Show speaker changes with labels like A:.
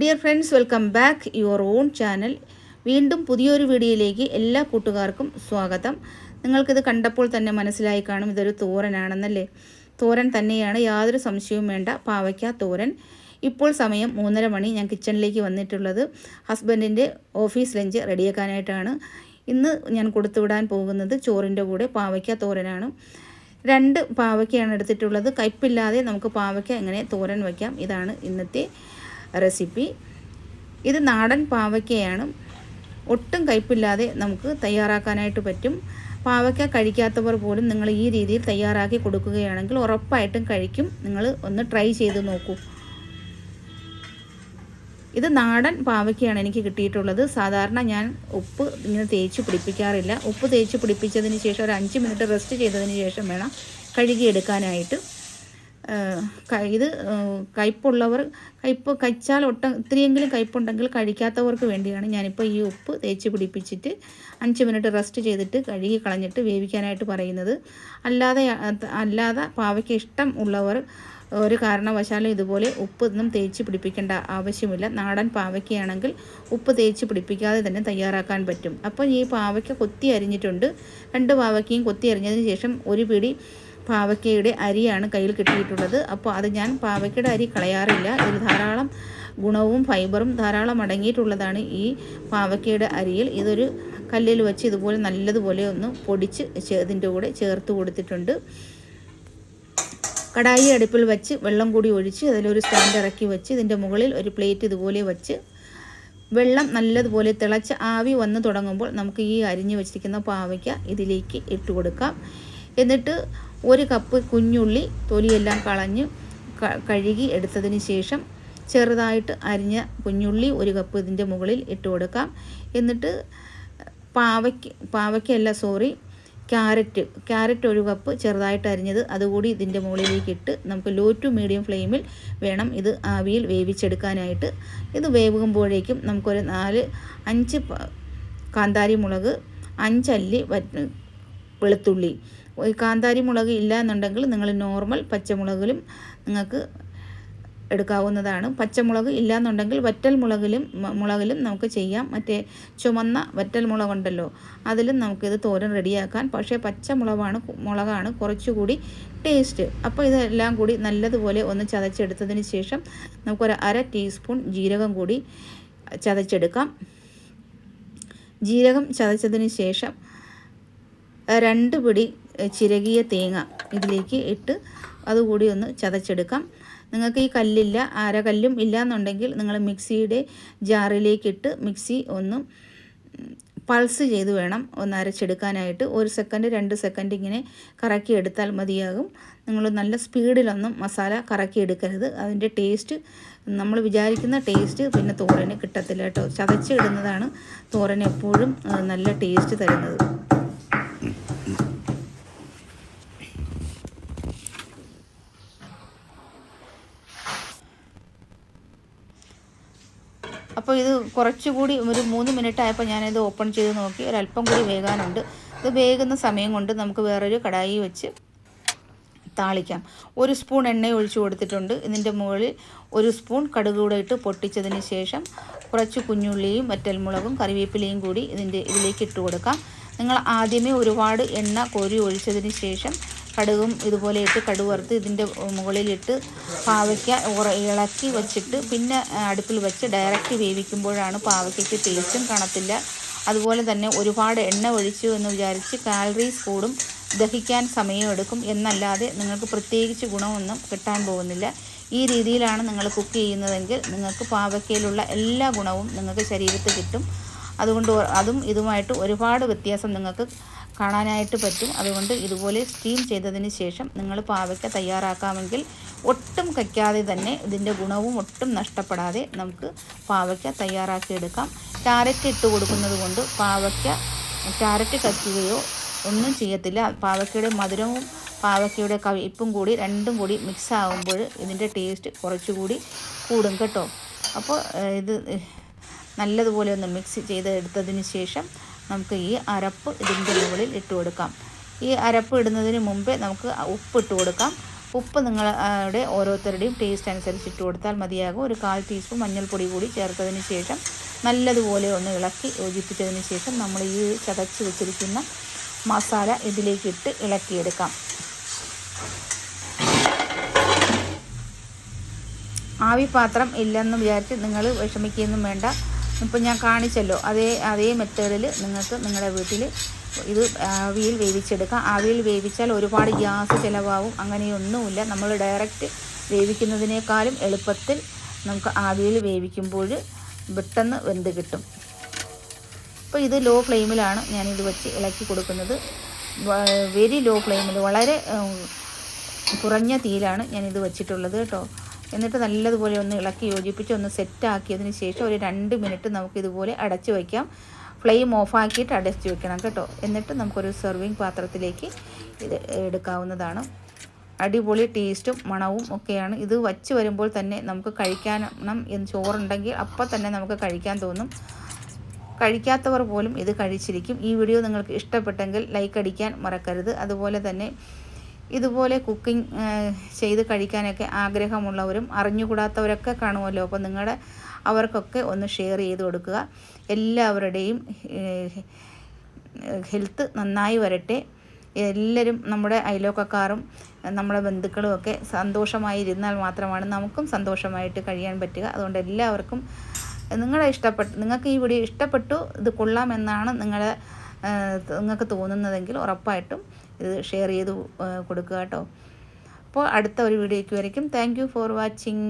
A: Dear friends welcome back your own channel വീണ്ടും പുതിയൊരു വീഡിയോയിലേക്ക് എല്ലാ കൂട്ടുകാർക്കും സ്വാഗതം. നിങ്ങൾക്കിത് കണ്ടപ്പോൾ തന്നെ മനസ്സിലായി കാണും ഇതൊരു തോരനാണെന്നല്ലേ? തോരൻ തന്നെയാണ് യാതൊരു സംശയവും വേണ്ട പാവയ്ക്ക തോരൻ. ഇപ്പോൾ സമയം മൂന്നര മണി ഞാൻ കിച്ചണിലേക്ക് വന്നിട്ടുള്ളത് ഹസ്ബൻഡിന്റെ ഓഫീസ് ലഞ്ച് റെഡിയാക്കാനായിട്ടാണ്. ഇന്ന് ഞാൻ കൊടുത്തുവിടാൻ പോകുന്നത് ചോറിന്റെ കൂടെ പാവയ്ക്ക തോരനാണ്. രണ്ട് പാവയ്ക്കയാണ് എടുത്തിട്ടുള്ളത്. കയ്പില്ലാതെ നമുക്ക് പാവയ്ക്ക എങ്ങനെ തോരൻ വയ്ക്കാം? ഇതാണ് ഇന്നത്തെ റെസിപ്പി ഇത് നാടൻ പാവയ്ക്കയാണ്. ഒട്ടും കയ്പില്ലാതെ നമുക്ക് തയ്യാറാക്കാനായിട്ട് പറ്റും. പാവയ്ക്ക കഴിക്കാത്തവർ പോലും നിങ്ങൾ ഈ രീതിയിൽ തയ്യാറാക്കി കൊടുക്കുകയാണെങ്കിൽ ഉറപ്പായിട്ടും കഴിക്കും. നിങ്ങൾ ഒന്ന് ട്രൈ ചെയ്ത് നോക്കൂ. ഇത് നാടൻ പാവയ്ക്കയാണ് എനിക്ക് കിട്ടിയിട്ടുള്ളത്. സാധാരണ ഞാൻ ഉപ്പ് ഇങ്ങനെ തേച്ച് പിടിപ്പിക്കാറില്ല. ഉപ്പ് തേച്ച് പിടിപ്പിച്ചതിന് ശേഷം ഒരു അഞ്ച് മിനിറ്റ് റെസ്റ്റ് ചെയ്തതിന് ശേഷം വേണം കഴുകിയെടുക്കാനായിട്ട്. ഇത് കയ്പുള്ളവർ കയ്പ് കഴിച്ചാൽ ഒട്ട ഇത്തിരിയെങ്കിലും കയ്പുണ്ടെങ്കിൽ കഴിക്കാത്തവർക്ക് വേണ്ടിയാണ് ഞാനിപ്പോൾ ഈ ഉപ്പ് തേച്ച് പിടിപ്പിച്ചിട്ട് അഞ്ച് മിനിറ്റ് റെസ്റ്റ് ചെയ്തിട്ട് കഴുകി കളഞ്ഞിട്ട് വേവിക്കാനായിട്ട് പറയുന്നത്. അല്ലാതെ അല്ലാതെ പാവയ്ക്ക് ഇഷ്ടം ഉള്ളവർ ഒരു കാരണവശാലും ഇതുപോലെ ഉപ്പ് ഒന്നും തേച്ച് പിടിപ്പിക്കേണ്ട ആവശ്യമില്ല. നാടൻ പാവയ്ക്കയാണെങ്കിൽ ഉപ്പ് തേച്ച് പിടിപ്പിക്കാതെ തന്നെ തയ്യാറാക്കാൻ പറ്റും. അപ്പോൾ ഈ പാവയ്ക്ക കൊത്തി അരിഞ്ഞിട്ടുണ്ട്. രണ്ട് പാവയ്ക്കയും കൊത്തി അരിഞ്ഞതിന് ശേഷം ഒരു പിടി പാവയ്ക്കയുടെ അരിയാണ് കയ്യിൽ കിട്ടിയിട്ടുള്ളത്. അപ്പോൾ അത് ഞാൻ പാവയ്ക്കയുടെ അരി കളയാറില്ല. ഇതിൽ ധാരാളം ഗുണവും ഫൈബറും ധാരാളം അടങ്ങിയിട്ടുള്ളതാണ് ഈ പാവയ്ക്കയുടെ അരിയിൽ. ഇതൊരു കല്ലിൽ വെച്ച് ഇതുപോലെ നല്ലതുപോലെ ഒന്ന് പൊടിച്ച് ഇതിന്റെ കൂടെ ചേർത്ത് കൊടുത്തിട്ടുണ്ട്. കടായി അടുപ്പിൽ വെച്ച് വെള്ളം കൂടി ഒഴിച്ച് അതിലൊരു സ്റ്റാൻഡ് ഇറക്കി വെച്ച് ഇതിന്റെ മുകളിൽ ഒരു പ്ലേറ്റ് ഇതുപോലെ വെച്ച് വെള്ളം നല്ലതുപോലെ തിളച്ച് ആവി വന്ന് തുടങ്ങുമ്പോൾ നമുക്ക് ഈ അരിഞ്ഞു വെച്ചിരിക്കുന്ന പാവയ്ക്ക ഇതിലേക്ക് ഇട്ട് കൊടുക്കാം. എന്നിട്ട് ഒരു കപ്പ് കുഞ്ഞുള്ളി തൊലിയെല്ലാം കളഞ്ഞ് കഴുകി എടുത്തതിന് ശേഷം ചെറുതായിട്ട് അരിഞ്ഞ കുഞ്ഞുള്ളി ഒരു കപ്പ് ഇതിന്റെ മുകളിൽ ഇട്ട് കൊടുക്കാം. എന്നിട്ട് പാവയ്ക്ക് പാവയ്ക്കല്ല സോറി ക്യാരറ്റ് ക്യാരറ്റ് ഒരു കപ്പ് ചെറുതായിട്ട് അരിഞ്ഞത് അതുകൂടി ഇതിന്റെ മുകളിലേക്ക് ഇട്ട് നമുക്ക് ലോ ടു മീഡിയം ഫ്ലെയിമിൽ വേണം ഇത് ആവിയിൽ വേവിച്ചെടുക്കാനായിട്ട്. ഇത് വേവുമ്പോഴേക്കും നമുക്കൊരു നാല് അഞ്ച് കാന്താരി മുളക് അഞ്ചല്ലി വെളുത്തുള്ളി കാന്താരി മുളക് ഇല്ല എന്നുണ്ടെങ്കിൽ നിങ്ങൾ നോർമൽ പച്ചമുളകിലും നിങ്ങൾക്ക് എടുക്കാവുന്നതാണ്. പച്ചമുളക് ഇല്ലാന്നുണ്ടെങ്കിൽ വറ്റൽ മുളകിലും മുളകിലും നമുക്ക് ചെയ്യാം. മറ്റേ ചുമന്ന വറ്റൽ മുളകുണ്ടല്ലോ അതിലും നമുക്കിത് തോരൻ റെഡിയാക്കാൻ. പക്ഷേ പച്ചമുളകാണ് മുളകാണ് കുറച്ചുകൂടി ടേസ്റ്റ്. അപ്പോൾ ഇതെല്ലാം കൂടി നല്ലതുപോലെ ഒന്ന് ചതച്ചെടുത്തതിന് ശേഷം നമുക്കൊരു അര ടീസ്പൂൺ ജീരകം കൂടി ചതച്ചെടുക്കാം. ജീരകം ചതച്ചതിന് ശേഷം രണ്ട് പിടി ചിരകിയ തേങ്ങ ഇതിലേക്ക് ഇട്ട് അതുകൂടി ഒന്ന് ചതച്ചെടുക്കാം. നിങ്ങൾക്ക് ഈ കല്ലില്ല അരകല്ലും ഇല്ല എന്നുണ്ടെങ്കിൽ നിങ്ങൾ മിക്സിയുടെ ജാറിലേക്കിട്ട് മിക്സി ഒന്ന് പൾസ് ചെയ്ത് വേണം ഒന്ന് അരച്ചെടുക്കാനായിട്ട്. ഒരു സെക്കൻഡ് രണ്ട് സെക്കൻഡ് ഇങ്ങനെ കറക്കി എടുത്താൽ മതിയാകും. നിങ്ങൾ നല്ല സ്പീഡിലൊന്നും മസാല കറക്കി എടുക്കരുത്. അതിന്റെ ടേസ്റ്റ് നമ്മൾ വിചാരിക്കുന്ന ടേസ്റ്റ് പിന്നെ തോരന് കിട്ടത്തില്ല കേട്ടോ. ചതച്ചിടുന്നതാണ് തോരൻ എപ്പോഴും നല്ല ടേസ്റ്റ് തരുന്നത്. അപ്പോൾ ഇത് കുറച്ചുകൂടി ഒരു മൂന്ന് മിനിറ്റ് ആയപ്പോൾ ഞാനിത് ഓപ്പൺ ചെയ്ത് നോക്കി. ഒരല്പം കൂടി വേകാനുണ്ട്. ഇത് വേകുന്ന സമയം കൊണ്ട് നമുക്ക് വേറൊരു കടായി വെച്ച് താളിക്കാം. ഒരു സ്പൂൺ എണ്ണ ഒഴിച്ചു കൊടുത്തിട്ടുണ്ട്. ഇതിന്റെ മുകളിൽ ഒരു സ്പൂൺ കടുക് കൂടെ ഇട്ട് പൊട്ടിച്ചതിന് ശേഷം കുറച്ച് കുഞ്ഞുള്ളിയും വറ്റൽമുളകും കറിവേപ്പിലയും കൂടി ഇതിന്റെ ഇതിലേക്ക് ഇട്ട് കൊടുക്കാം. നിങ്ങൾ ആദ്യമേ ഒരുപാട് എണ്ണ കോരി ഒഴിച്ചതിന് ശേഷം കടുകും ഇതുപോലെ ഇട്ട് കടുക് വറുത്ത് ഇതിന്റെ മുകളിലിട്ട് പാവയ്ക്ക ഇളക്കി വെച്ചിട്ട് പിന്നെ അടുപ്പിൽ വെച്ച് ഡയറക്റ്റ് വേവിക്കുമ്പോഴാണ് പാവയ്ക്കയ്ക്ക് ടേസ്റ്റും കാണത്തില്ല. അതുപോലെ തന്നെ ഒരുപാട് എണ്ണ ഒഴിച്ചു എന്ന് വിചാരിച്ച് കാലറീസ് കൂടും ദഹിക്കാൻ സമയമെടുക്കും എന്നല്ലാതെ നിങ്ങൾക്ക് പ്രത്യേകിച്ച് ഗുണമൊന്നും കിട്ടാൻ പോകുന്നില്ല. ഈ രീതിയിലാണ് നിങ്ങൾ കുക്ക് ചെയ്യുന്നതെങ്കിൽ നിങ്ങൾക്ക് പാവയ്ക്കയിലുള്ള എല്ലാ ഗുണവും നിങ്ങൾക്ക് ശരീരത്തിൽ കിട്ടും. അതുകൊണ്ട് അതും ഇതുമായിട്ട് ഒരുപാട് വ്യത്യാസം നിങ്ങൾക്ക് കാണാനായിട്ട് പറ്റും. അതുകൊണ്ട് ഇതുപോലെ സ്റ്റീം ചെയ്തതിന് ശേഷം നിങ്ങൾ പാവയ്ക്ക തയ്യാറാക്കാമെങ്കിൽ ഒട്ടും കയ്ക്കാതെ തന്നെ ഇതിന്റെ ഗുണവും ഒട്ടും നഷ്ടപ്പെടാതെ നമുക്ക് പാവയ്ക്ക തയ്യാറാക്കിയെടുക്കാം ക്യാരറ്റ് ഇട്ട് കൊടുക്കുന്നത് കൊണ്ട് പാവയ്ക്ക ക്യാരറ്റ് കയ്ക്കുകയോ ഒന്നും ചെയ്യത്തില്ല. പാവയ്ക്കയുടെ മധുരവും പാവയ്ക്കയുടെ കവിപ്പും കൂടി രണ്ടും കൂടി മിക്സ് ആകുമ്പോൾ ഇതിന്റെ ടേസ്റ്റ് കുറച്ചുകൂടി കൂടും കേട്ടോ. അപ്പോൾ ഇത് നല്ലതുപോലെ ഒന്ന് മിക്സ് ചെയ്ത് എടുത്തതിന് ശേഷം നമുക്ക് ഈ അരപ്പ് ഇതിന്റെ മുകളിൽ ഇട്ട് കൊടുക്കാം. ഈ അരപ്പ് ഇടുന്നതിന് മുമ്പേ നമുക്ക് ഉപ്പ് ഇട്ട് കൊടുക്കാം. ഉപ്പ് നിങ്ങളുടെ ഓരോരുത്തരുടെയും ടേസ്റ്റ് അനുസരിച്ച് ഇട്ട് കൊടുത്താൽ മതിയാകും. ഒരു കാൽ ടീസ്പൂൺ മഞ്ഞൾപ്പൊടി കൂടി ചേർത്തതിന് ശേഷം നല്ലതുപോലെ ഒന്ന് ഇളക്കി യോജിപ്പിച്ചതിന് ശേഷം നമ്മൾ ഈ ചതച്ച് വെച്ചിരിക്കുന്ന മസാല ഇതിലേക്ക് ഇട്ട് ഇളക്കിയെടുക്കാം. ആവി പാത്രം ഇല്ലെന്ന് വിചാരിച്ച് നിങ്ങൾ വിഷമിക്കുകയൊന്നും വേണ്ട. ഇപ്പം ഞാൻ കാണിച്ചല്ലോ. അതേ അതേ മെത്തേഡിൽ നിങ്ങൾക്ക് നിങ്ങളുടെ വീട്ടിൽ ഇത് ആവിയിൽ വേവിച്ചെടുക്കാം. ആവിയിൽ വേവിച്ചാൽ ഒരുപാട് ഗ്യാസ് ചിലവാകും. അങ്ങനെയൊന്നുമില്ല. നമ്മൾ ഡയറക്റ്റ് വേവിക്കുന്നതിനേക്കാളും എളുപ്പത്തിൽ നമുക്ക് ആവിയിൽ വേവിക്കുമ്പോൾ പെട്ടെന്ന് വെന്ത് കിട്ടും. അപ്പോൾ ഇത് ലോ ഫ്ലെയിമിലാണ് ഞാനിത് വെച്ച് ഇളക്കി കൊടുക്കുന്നത്. വെരി ലോ ഫ്ലെയിമിൽ വളരെ കുറഞ്ഞ തീയിലാണ് ഞാനിത് വെച്ചിട്ടുള്ളത് കേട്ടോ എന്നിട്ട് നല്ലതുപോലെ ഒന്ന് ഇളക്കി യോജിപ്പിച്ച് ഒന്ന് സെറ്റ് ആക്കിയതിന് ശേഷം ഒരു രണ്ട് മിനിറ്റ് നമുക്ക് ഇതുപോലെ അടച്ചു വയ്ക്കാം. ഫ്ലെയിം ഓഫാക്കിയിട്ട് അടച്ചു വെക്കണം കേട്ടോ. എന്നിട്ട് നമുക്കൊരു സെർവിങ് പാത്രത്തിലേക്ക് ഇത് എടുക്കാവുന്നതാണ്. അടിപൊളി ടേസ്റ്റും മണവും ഒക്കെയാണ്. ഇത് വച്ച് വരുമ്പോൾ തന്നെ നമുക്ക് കഴിക്കണം എന്ന് ചോറുണ്ടെങ്കിൽ അപ്പം തന്നെ നമുക്ക് കഴിക്കാൻ തോന്നും. കഴിക്കാത്തവർ പോലും ഇത് കഴിച്ചിരിക്കും. ഈ വീഡിയോ നിങ്ങൾക്ക് ഇഷ്ടപ്പെട്ടെങ്കിൽ ലൈക്ക് അടിക്കാൻ മറക്കരുത്. അതുപോലെ തന്നെ ഇതുപോലെ കുക്കിംഗ് ചെയ്ത് കഴിക്കാനൊക്കെ ആഗ്രഹമുള്ളവരും അറിഞ്ഞുകൂടാത്തവരൊക്കെ കാണുമല്ലോ. അപ്പോൾ നിങ്ങളുടെ അവർക്കൊക്കെ ഒന്ന് ഷെയർ ചെയ്ത് കൊടുക്കുക. എല്ലാവരുടെയും ഹെൽത്ത് നന്നായി വരട്ടെ. എല്ലാവരും നമ്മുടെ അയലോക്കക്കാരും നമ്മുടെ ബന്ധുക്കളും ഒക്കെ സന്തോഷമായി ഇരുന്നാൽ മാത്രമാണ് നമുക്കും സന്തോഷമായിട്ട് കഴിയാൻ പറ്റുക. അതുകൊണ്ട് എല്ലാവർക്കും നിങ്ങളെ ഇഷ്ടപ്പെട്ട് നിങ്ങൾക്ക് ഈ വീഡിയോ ഇഷ്ടപ്പെട്ടു ഇത് കൊള്ളാമെന്നാണ് നിങ്ങളെ നിങ്ങൾക്ക് തോന്നുന്നതെങ്കിൽ ഉറപ്പായിട്ടും ഇത് ഷെയർ ചെയ്ത് കൊടുക്കുക കേട്ടോ. അപ്പോൾ അടുത്ത ഒരു വീഡിയോയ്ക്ക് വരയ്ക്കും. Thank for watching